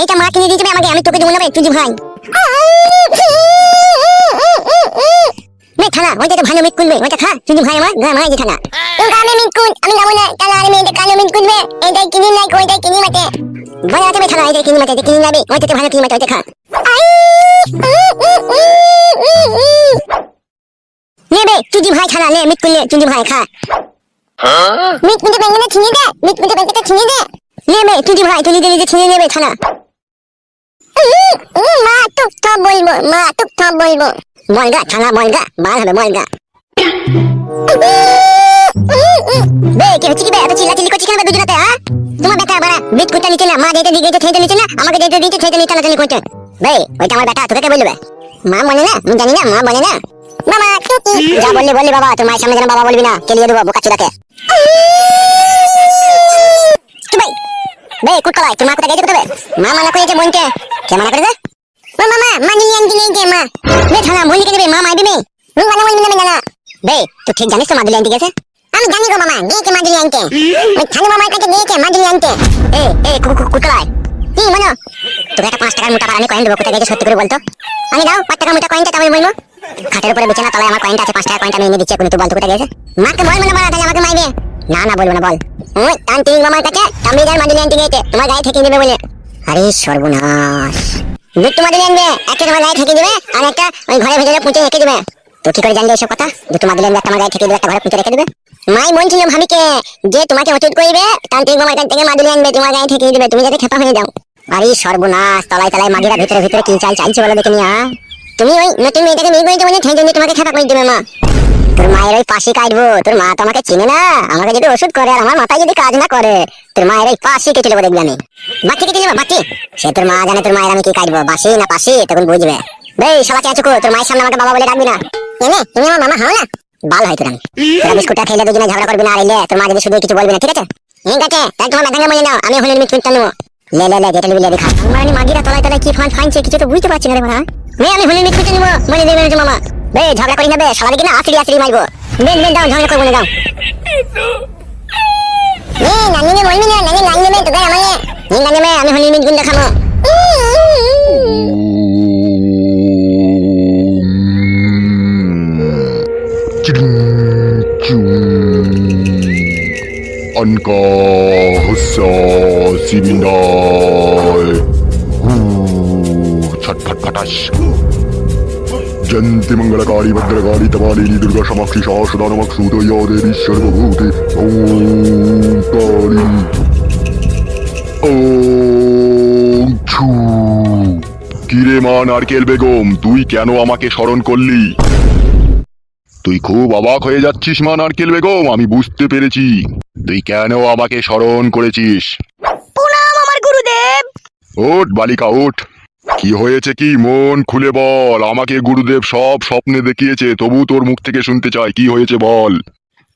এইটা মা কিনে দিয়েছে বে আমাকে আমি তোকে দেবো না তুই ভাই। বে থানা ওইটা তো ভালো মিট কুলবে ওইটা খা তুই ভাই আমার গা মাই যে থানা। গানে মিট কুল আমি গাবো না আরে কালো মিট এইটাই কিনি নাই ওইটাই কিনি মাতে বলে আছে বে থানা এইটাই কিনি মাতে কিনি যাবে ওইটা তো ভালো কিনি মাতে ওইটা খা। নে তুই ভাই থানা নে মিট কুললে তুই ভাই খা। মিট মিটে ব্যাংকে ছিনিয়ে দে মিট মিটে ব্যাংকে ছিনিয়ে দে। নে তুই ভাই, তুই নিজে নিজে ছিনিয়ে নেবে থানা মা টুক টপ বলব মা টুক টপ বলব। বলগা থানা বলগা বার হবে, বলগা। বে, কি হচ্ছে কি হ্যাঁ? না, মা দিতে দিকে ঠেতে নিচে না, আমাকে দিতে দিতে ঠেতে নিচে বেটা, তোকে বলবে? মা বলে না জানি না, মা বলে না। বাবা টুকি যা বললি বাবা, তোর বাবা বলবি না কেলিয়ে দেবো, বোকা চুদাকে। বে কুটকলাই তোর মা কোথায় গেছে কোথায় মা মানা করেছে বোনকে কে মানা করেছে মা মামা মা নিয়ে আনতে নেই কে মা বে থানা বললি কে দেবে মা মাইবে বে মুই মানা বলবি না জানা বে তুই ঠিক জানিস তো মাদুলি আনতে গেছে আমি জানি গো মামা গিয়েছে মাদুলি আনতে ওই থানু মামার কাছে গিয়েছে মাদুলি আনতে এ এ কুটকলাই কি মনো তোকে একটা পাঁচ টাকার মোটা পারানি কয়েন দেবো কোথায় গেছে সত্যি করে বলতো আমি দাও পাঁচ টাকার মোটা কয়েনটা তবে বলব খাটের উপরে বিছানা তলায় আমার কয়েনটা আছে পাঁচ টাকার কয়েনটা আমি এনে দিচ্ছি এখন তুই বলতো কোথায় গেছে মাকে বল মানে মারা তাহলে আমাকে মাইবে না না বলব না, বল। ওই তান্ত্রিক মামার কাছে তাম্বিদার মাদুলি আনতে গিয়েছে তোমার গায়ে ঠেকিয়ে দেবে বলে। আরে সর্বনাশ। দুটো মাদুলি আনবে একটা তোমার গায়ে ঠেকিয়ে দেবে আর একটা ওই ঘরে ভেতরে পুঁতে রেখে দেবে। তো কি করে জানলে এসব কথা? দুটো মাদুলি আনবে একটা আমার গায়ে ঠেকিয়ে দেবে, একটা ঘরে পুঁতে রেখে দেবে। মাই বলছিল ভাবিকে যে তোমাকে অচুত করবে তান্ত্রিক মামার কাছ থেকে মাদুলি আনবে তোমার গায়ে ঠেকিয়ে দেবে, তুমি যাতে খেপা হয়ে যাও। আরে সর্বনাশ, তলায় তলায় মাগিরা ভিতরে ভিতরে কি চাল চাইছে বলে দেখে নিয়া তুমি ওই নতুন মেয়েটাকে বিয়ে করেছ বলে, সেই জন্য তোমাকে খেপা করে দেবে মা। তোর মায়ের ওই পাশে কাটবো, তোর মা তো আমাকে চিনে না। আমাকে যদি ওষুধ করে আর আমার মাথায় যদি কাজ না করে, তোর মায়ের ওই পাশে কেটে দেবো দেখবি আমি। বাচ্চা কেটে দেবো, বাচ্চি। সে তোর মা জানে তোর মায়ের আমি কি কাটবো বাসি না পাশি, তখন বুঝবে। বেই সবাই চাচুকু তোর মায়ের সামনে আমাকে বাবা বলে ডাকবি না। এনে, তুমি আমার মামা, হও না। বাল হয় তোর তোরা বিস্কুটটা খেলে দুজনে ঝগড়া করবি না আর এলে তোর মা যদি শুধু কিছু বলবি না, ঠিক আছে? ঠিক আছে তাই তোমার বেটাকে বলে নাও, আমি হলে মিটমিটটা নেব। লে লে লে, যেটা নিবি, লে, দেখা। মানে মাগিরা তলায় তলায় কি ফান ফানছে কিছু তো বুঝতে পারছি না রে বে আমি হলে মিটমিটটা নেব, বলে দেবে মামা। বে ঝগড়া করি না বে কিনা দিকে না আছড়ি আছড়ি মারবো। মেন মেন দাও ঝগড়া করব না দাও নে নানি নে, বলবি না, নানি নানি মে তোকে আমাকে নি নানি মে আমি হলি মিট গুন দেখামো Anka Hussa जयंती मंगलकारी भद्रकारी तमालिनी दुर्गा समाक्षी शाश्वता नमक्षुदया देवीश्वर भूते ओम काली ওম ছু কিরে মা নারকেল বেগম তুই কেন আমাকে স্মরণ করলি তুই খুব অবাক হয়ে যাচ্ছিস মা নারকেল বেগম আমি বুঝতে পেরেছি তুই কেন আমাকে স্মরণ করেছিস প্রণাম আমার গুরুদেব ওঠ বালিকা ওঠ কি হয়েছে কি? মন খুলে বল। আমাকে গুরুদেব সব স্বপ্নে দেখিয়েছে তবু তোর মুখ থেকে শুনতে চাই। কি হয়েছে বল?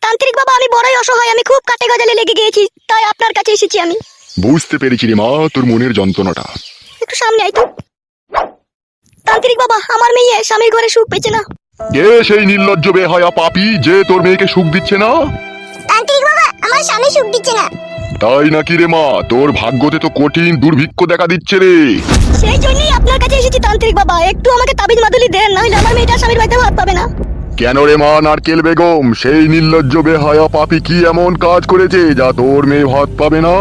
তান্ত্রিক বাবা আমি বড়ই অসহায়। আমি খুব কাটে গজালে লেগে গিয়েছি তাই আপনার কাছে এসেছি আমি। বুঝতে পেরেছি রে মা তোর মনের যন্ত্রণাটা। একটু সামনে আয় তো। তান্ত্রিক বাবা আমার মেয়ে স্বামীর ঘরে সুখ পেয়েছে না। কে সেই নির্লজ্জ বেহায়া পাপি যে তোর মেয়েকে সুখ দিচ্ছে না? তান্ত্রিক বাবা আমার স্বামী সুখ দিচ্ছে না। তাই নাকি রে মা? তোর ভাগ্যতে তো কঠিন দুর্ভিক্ষ দেখা দিচ্ছে রে। সেই জন্যই আপনার কাছে এসেছি তান্ত্রিক বাবা। একটু আমাকে তাবিজ মাদুলি দেন নইলে আমার মেয়েটা স্বামীর বাড়িতে ভাত পাবে না। কেন রে মা নারকেল বেগম? সেই নির্লজ্জ বেহায়া পাপি কি এমন কাজ করেছে যা তোর মেয়ে ভাত পাবে না?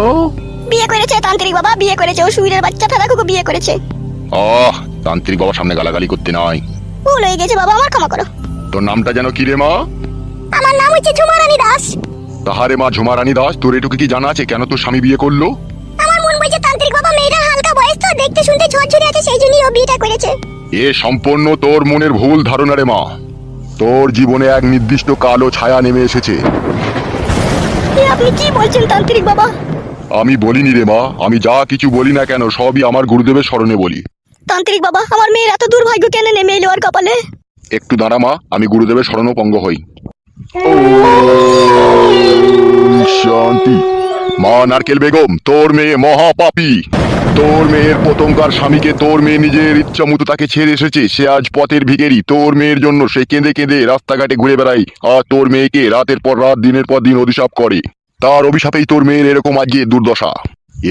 বিয়ে করেছে তান্ত্রিক বাবা বিয়ে করেছে। ও সুইরের বাচ্চা ফেরাকুকে বিয়ে করেছে। আহ তান্ত্রিক বাবার সামনে গালাগালি করতে নাই। ভুল হয়ে গেছে বাবা আমার ক্ষমা করো। তোর নামটা যেন কি রে মা? আমার নাম হচ্ছে ঝুমারানী দাস। তাহারে মা ঝুমারানী দাস তোর এটুকু কি জানা আছে? কেন তোর স্বামী বিয়ে করল? দেখতে শুনতে ঝরঝরে আছে সেই জন্যই ও বিয়েটা করেছে। এ সম্পূর্ণ তোর মনের ভুল ধারণা রে মা। তোর জীবনে এক নির্দিষ্ট কালো ছায়া নেমে এসেছে। এ আপনি কি বলছেন তান্ত্রিক বাবা? আমি বলিনি রে মা আমি যা কিছু বলি না কেন সবই আমার গুরুদেবের স্মরণে বলি। তান্ত্রিক বাবা আমার মেয়ের এত দুর্ভাগ্য কেন নেমে এলো আর কপালে? একটু দাঁড়া মা আমি গুরুদেবের স্মরণপঙ্গ হই। শান্তি। মা নারকেল বেগম তোর মেয়ে মহাপাপী। তোর মেয়ের পতঙ্গার স্বামীকে তোর মেয়ে নিজের ইচ্ছা মতো তাকে ছেড়ে এসেছে সে আজ পথের ভিগেরি তোর মেয়ের জন্য সে কেঁদে কেঁদে রাস্তাঘাটে ঘুরে বেড়ায় আর তোর মেয়েকে রাতের পর রাত দিনের পর দিন অভিশাপ করে। তার অভিশাপেই তোর মেয়ের এরকম আজকে দুর্দশা।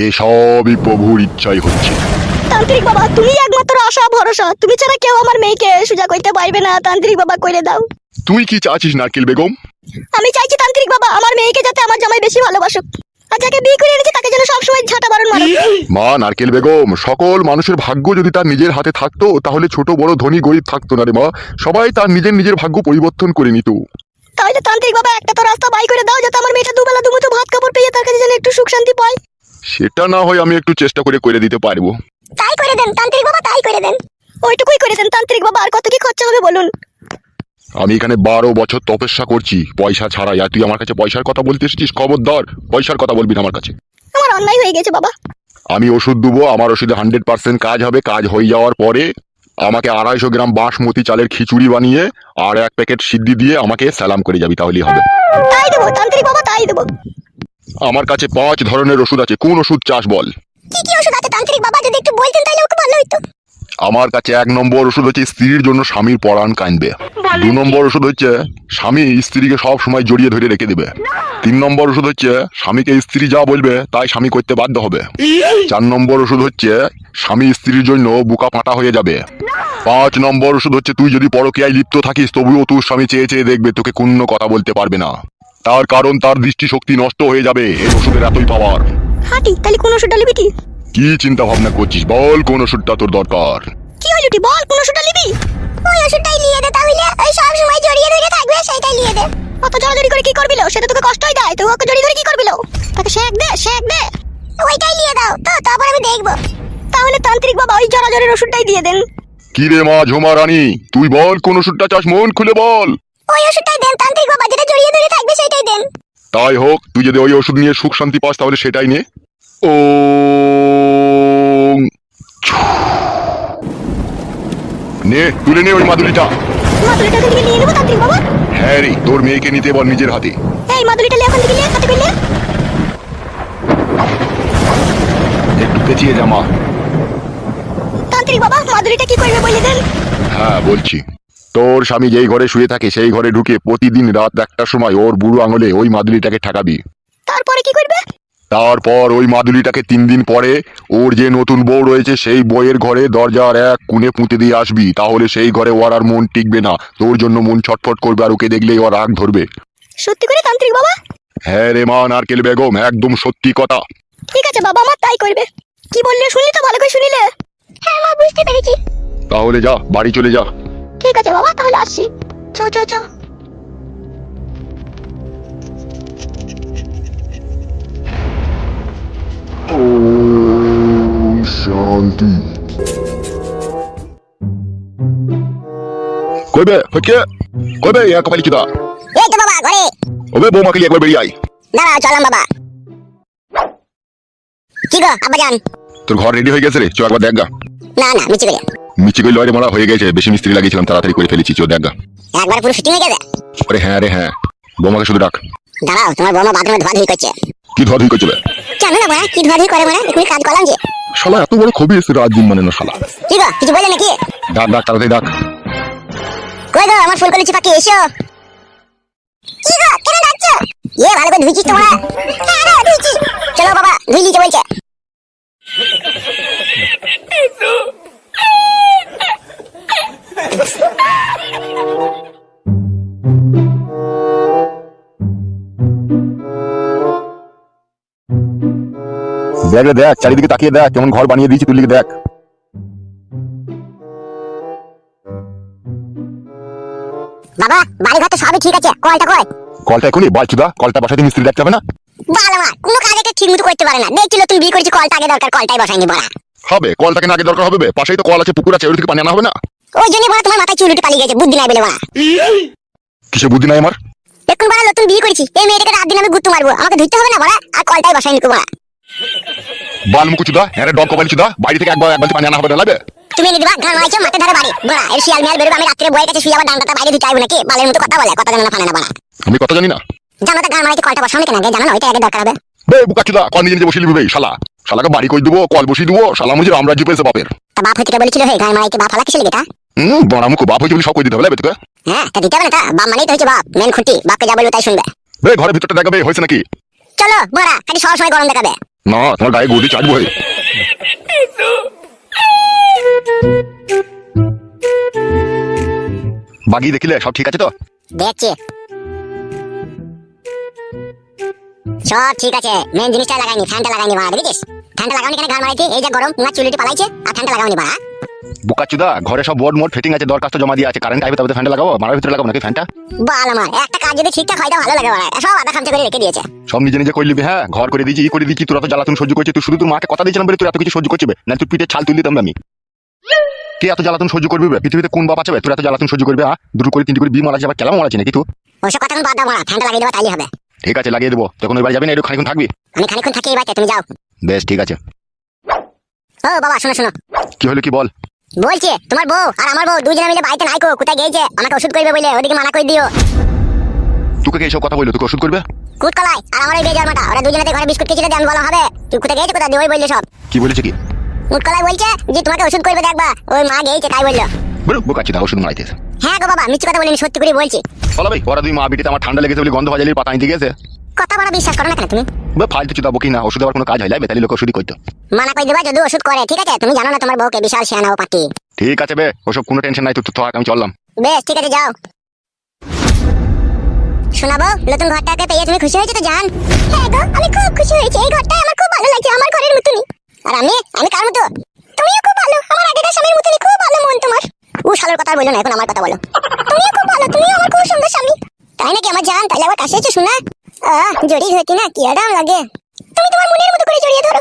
এসবই প্রভুর ইচ্ছাই হচ্ছে। তান্ত্রিক বাবা তুমি একমাত্র আশা ভরসা। তুমি ছাড়া কেউ আমার মেয়েকে সুজা করতে পারবে না। তান্ত্রিক বাবা করে দাও। তুই কি চাচ্ছিস নারকেল বেগম? আমি চাইছি তান্ত্রিক বাবা আমার মেয়েকে যাতে আমার জামাই বেশি ভালোবাসুক। আর যাকে বিয়ে করে এনেছে তাকে যেন সবসময় ঝাঁটা বারণ মারো। মা নারকেল বেগম সকল মানুষের ভাগ্য যদি তার নিজের হাতে থাকতো তাহলে ছোট বড় ধনী গরিব থাকতো না রে মা। সবাই তার নিজের নিজের ভাগ্য পরিবর্তন করে নিত। তাহলে তান্ত্রিক বাবা একটা তো রাস্তা বাই করে দাও যাতে আমার মেয়েটা দুবেলা দুমুঠো ভাত কাপড় পেয়ে তার কাছে যেন একটু সুখ শান্তি পায়। সেটা না হয় আমি একটু চেষ্টা করে করে দিতে পারব। তাই করে দেন তান্ত্রিক বাবা তাই করে দেন। ওইটুকুই করে দেন তান্ত্রিক বাবা আর কত কি খরচা হবে বলুন। আমি এখানে বারো বছর তপস্যা করছি। পয়সা ছাড়াই। আর তুই আমার কাছে পয়সার কথা বলতে এসেছিস? খবরদার পয়সার কথা বলবি না আমার কাছে। আমার অন্যায় হয়ে গেছে বাবা। আমি ওষুধ দেবো আমার ওষুধে হান্ড্রেড পার্সেন্ট কাজ হবে। কাজ হয়ে যাওয়ার পরে আমাকে আড়াইশো গ্রাম বাসমতি চালের খিচুড়ি বানিয়ে আর এক প্যাকেট সিদ্ধি দিয়ে আমাকে সালাম করে যাবি তাহলেই হবে। তাই দেবো তান্ত্রিক বাবা তাই দেবো। আমার কাছে পাঁচ ধরনের ওষুধ আছে। কোন ওষুধ চাষ বল? কি কি ওষুধ আছে তান্ত্রিক বাবা? যদি একটু বলতেন তাহলে ওকে ভালো আমার কাছে এক নম্বর ওষুধ হচ্ছে স্ত্রীর জন্য স্বামীর পরাণ কাঁদবে দু নম্বর ওষুধ হচ্ছে স্বামী স্ত্রীকে সব সময় জড়িয়ে ধরে রেখে দেবে। তিন নম্বর ওষুধ হচ্ছে স্বামীকে স্ত্রী যা বলবে তাই স্বামী করতে বাধ্য হবে। চার নম্বর ওষুধ হচ্ছে স্বামী স্ত্রীর জন্য বুকা পাটা হয়ে যাবে। পাঁচ নম্বর ওষুধ হচ্ছে তুই যদি পরকীয়ায় লিপ্ত থাকিস তবুও তোর স্বামী চেয়ে চেয়ে দেখবে তোকে কোনো কথা বলতে পারবে না। তার কারণ তার দৃষ্টিশক্তি নষ্ট হয়ে যাবে এই ওষুধের এতই পাওয়ার হাঁটি তাহলে কোন ওষুধটা কি চিন্তা ভাবনা করছিস? বল কোন ওষুধটা তোর দরকার। কি হলো টি বল কোন ওষুধটা নিবি? ওই ওষুধটাই নিয়ে দে তাহলে। ওই সব সময় জড়িয়ে ধরে থাকবে সেটাই নিয়ে দে। অত জড়াজড়ি করে কি করবি লো সেটা তোকে কষ্টই দেয়। তুই ওকে জড়িয়ে ধরে কি করবি লো তাকে শেক দে শেক দে। ওইটাই নিয়ে দাও। তো তারপর আমি দেখব। তাহলে তান্ত্রিক বাবা ওই জড়াজড়ির ওষুধটাই দিয়ে দেন। কি রে মা ঝুমা রানী তুই বল কোন ওষুধটা চাস? মন খুলে বল। ওই ওষুধটাই দেন। তান্ত্রিক বাবা যেটা জড়িয়ে ধরে থাকবে সেটাই দেন। তাই হোক তুই যদি ওই ওষুধ নিয়ে সুখ শান্তি পাস তাহলে সেটাই নে। ও নে তুলে নে ওই মাদুলিটা। মাদুলিটা এখান থেকে নিয়ে নেব তান্ত্রিক বাবা। হ্যাঁ রে তোর মেয়েকে নিতে বল নিজের হাতে। এই মাদুলিটা নিয়ে এখান থেকে নিয়ে হাতে করলে একটু পেঁচিয়ে জামা তান্ত্রিক বাবা মাদুলিটা কি করবে বলে দেন। হ্যাঁ বলছি। তোর স্বামী যেই ঘরে শুয়ে থাকে সেই ঘরে ঢুকে প্রতিদিন রাত একটার সময় ওর বুড়ো আঙুলে ওই মাদুলিটাকে ঠেকাবি। তারপরে কি করবে? তারপর ওই মাদুলিটাকে তিন দিন পরে ওর যে নতুন বউ রয়েছে সেই বইয়ের ঘরে দরজার এক কুনে পুঁতে দিয়ে আসবি। তাহলে সেই ঘরে ওর আর মন টিকবে না। তোর জন্য মন ছটফট করবে আর ওকে দেখলেই ওর রাগ ধরবে। সত্যি করে তান্ত্রিক বাবা? হ্যাঁ রে মা নারকেল বেগম একদম সত্যি কথা। ঠিক আছে বাবা আমার তাই করবে। কি বললে শুনলি তো ভালো করে শুনিলে? হ্যাঁ মা বুঝতে পেরেছি। তাহলে যা বাড়ি চলে যা। ঠিক আছে বাবা তাহলে আসছি। চ চ চ। শান্তি কইবে হচ্ছে কইবে এক কপালি চুদা এই তো বাবা ঘরে। ওবে বৌমাকে একবার বেরিয়ে আয়। দাঁড়াও চলাম বাবা। কি গো আব্বা যান। তোর ঘর রেডি হয়ে গেছে রে চো একবার দেখ গা। না না মিছি করে। মিচি কই লয়রে মারা হয়ে গেছে। বেশি মিস্ত্রি লাগিয়েছিলাম তাড়াতাড়ি করে ফেলেছি চো দেখ গা। একবার পুরো ফিটিং হয়ে গেছে? আরে হ্যাঁ রে হ্যাঁ। বৌমাকে শুধু ডাক। দাঁড়াও তোমার বৌমা বাথরুমে ধোয়া ধুই করছে। কি ধোয়া ধুই করছিল জানো না মারা? কি ধোয়া ধুই করে মারা? এখনই কাজ করলাম যে। শালা এত বড় খবি এসে রাত দিন মানে না শালা। কি গো কিছু বললে নাকি? ডাক ডাক তাড়াতাড়ি ডাক। কই গো আমার ফুলকলি চিপাকে এসো। কি গো কেন ডাকছো? এ ভালো করে ধুইছিস তোমরা হ্যাঁ রে ধুইছি চলো বাবা ধুই লিখে বলছে। রে দেখ চারিদিকে তাকিয়ে দেখ কেমন ঘর বানিয়ে দিয়েছি তুই দেখ। বাবা বাড়ি ঘর তো সবই ঠিক আছে। কলটা কই? কলটা এখনই বাল চুদা কলটা বাসাতে মিস্ত্রি দেখতে হবে না? বাল আমার কোনো কাজ একটা করতে পারে না। দেখছিল তুমি বিয়ে করেছি কলটা আগে দরকার কলটাই বসাইনি বড়া। হবে কলটাকে না আগে দরকার হবে পাশেই তো কল আছে পুকুর আছে ওই থেকে পানি আনা হবে না? ওই জন্য বড়া তোমার মাথায় চুল উঠে পালিয়ে গেছে বুদ্ধি নাই বলে বড়া। কিসে বুদ্ধি নাই আমার? এখন বড়া নতুন বিয়ে করেছি এই মেয়েটাকে রাত দিন আমি গুত্তু মারবো। আমাকে ধুইতে হবে না বড়া আর কলটাই বসাইনি বড়া। বাল মুকু চুদা হ্যাঁ ডগ কপালি চুদা বাড়ি থেকে একবার এক বালতি পানি আনা হবে না লাগবে? তুমি এনে দিবা গান মাইছো মাঠে ধারে বাড়ি। বড়া এর শিয়াল মিয়াল বেরোবে আমি রাত্রে বইয়ের কাছে শুয়ে আবার বাইরে ধুতে আইবো নাকি? বালের মতো কথা বলে কথা জানা না ফানে না বড়া। আমি কথা জানি না। জানো তো গান কলটা বসানো কেন আগে জানো না ওইটা আগে দরকার হবে। বে বুকা চুদা কল নিজে নিজে বসিয়ে লিখবে শালা। শালাকে বাড়ি করে দেবো কল বসিয়ে দেবো শালা মুঝে রামরাজ্য পেয়েছে বাপের। তা বাপ হইতে বলেছিল হে গান মারাইতে বাপ হালা কিসে লেগে তা? হুম বড়া মুখু বাপ হয়েছে বলে সব করে দিতে হবে লাগবে তোকে হ্যাঁ তা দিতে হবে না তা বাপ মানেই তো হচ্ছে বাপ মেন খুঁটি বাপকে যা বলব তাই শুনবে। বে ঘরের ভিতরটা দেখাবে হয়েছে নাকি? চলো বড়া খালি সব সময় গরম দেখাবে। না, তোমার গায়ে গুলি চাটবো। বাগি দেখিলে সব ঠিক আছে তো? দেখছি। সব ঠিক আছে। মেন জিনিসটা লাগাইনি, ফ্যানটা লাগাইনি বাড়া দেখিস ফ্যানটা লাগাওনি কেন? গান মারাইছি এই যে গরম তোমার চুলিটি পালাইছে, আর ফ্যানটা লাগাওনি বাড়া। বোকাচুদা ঘরে সব বোর্ড মোড ফিটিং আছে দরখাস্ত জমা দিয়ে আছে কারেন্ট আইবে তবে তো ফ্যানটা লাগাবো? মারার ভিতরে লাগাবো নাকি ফ্যানটা বাল আমার একটা কাজ যদি ঠিকঠাক হয় ভালো লাগে বাড়া সব আধা খামচা করে রেখে দিয়েছে। সব নিজে নিজে হ্যাঁ? ঘর করে দিয়েছি ই করে দিয়েছি তোরা তো জ্বালাতন সহ্য করছিস তুই শুধু তোর মাকে কথা দিয়েছিলাম বলে তুই এত কিছু সহ্য করছিস না তুই পিঠে ছাল তুলে দিতাম আমি। কে এত জ্বালাতন সহ্য করবি বে? পৃথিবীতে কোন বাপ আছে বে? তোর এত জ্বালাতন সহ্য করবি হ্যাঁ? দুটো করে তিনটি করে বি মারা যাবে কেমন মারা নাকি তুই ওসব কথা এখন বাদ দাও ফ্যানটা লাগিয়ে দেবো তাইলে হবে। ঠিক আছে লাগিয়ে দেবো। তখন এবার যাবি না একটু খানিক্ষণ থাকবি? আমি খানিক্ষণ থাকি এই তুমি যাও। বেশ ঠিক আছে। ও বাবা শোনো শোনো। কি হলো কি বল? বলছে তোমার বউ আর আমার বউ দুজনে মিলে বাড়িতে নাইকো কোথায় গেছে আমাকে ওষুধ করবে বলে ওদিকে মানা করে দিও। তোকে কে এইসব কথা বলল? তোকে ওষুধ করবে? কুট কলাই আর আমার ওই বেজার মাটা ওরা দুজনেতে ঘরে বিস্কুট খেয়েছিল দেন বলা হবে। তুই কোথায় গেছে কোথায় দিয়ে ওই বললে সব? কি বলেছে কি? কুট কলাই বলছে যে তোমাকে ওষুধ করবে দেখবা ওই মা গেছে তাই বলল। বলো বোকাচ্ছি দা ওষুধ মারাইতেছে হ্যাঁ গো বাবা মিথ্যে কথা বলিনি সত্যি করে বলছি। বলো ভাই ওরা দুই মা বিটিতে আমার ঠান্ডা লেগেছে বলে গন্ধ ভাজালির পাতা আনতে গেছে কথা বড় বিশ্বাস করো না কেন তুমি? বে ফালতু চুদা বকি না ওষুধ আবার কোনো কাজ হয় লাইবে তাহলে লোক ওষুধই করতো মানা করে দেবা যদি ওষুধ করে ঠিক আছে? তুমি জানো না তোমার বউকে বিশাল শিয়ানা ও পাটি ঠিক আছে বে ওসব কোনো টেনশন নাই তুই থাক আমি চললাম। বেশ ঠিক আছে যাও। শোনাবো নতুন ঘরটাকে পেয়ে তুমি খুশি হয়েছে তো জান? হ্যাঁ গো আমি খুব খুশি হয়েছি এই ঘরটা আমার খুব ভালো লাগছে আমার ঘরের মতনই আর আমি আমি কার মতো? তুমিও খুব ভালো আমার আগেকার স্বামীর মতনই খুব ভালো মন তোমার। ও শালোর কথা বলো না এখন আমার কথা বলো। তুমিও খুব ভালো তুমিও আমার খুব সুন্দর স্বামী। তাই নাকি আমার জান? তাহলে আবার কাছে এসে শোনা। আহ জড়ি ধরতি না? কি আরাম লাগে? তুমি তোমার মনের মতো করে জড়িয়ে ধরো।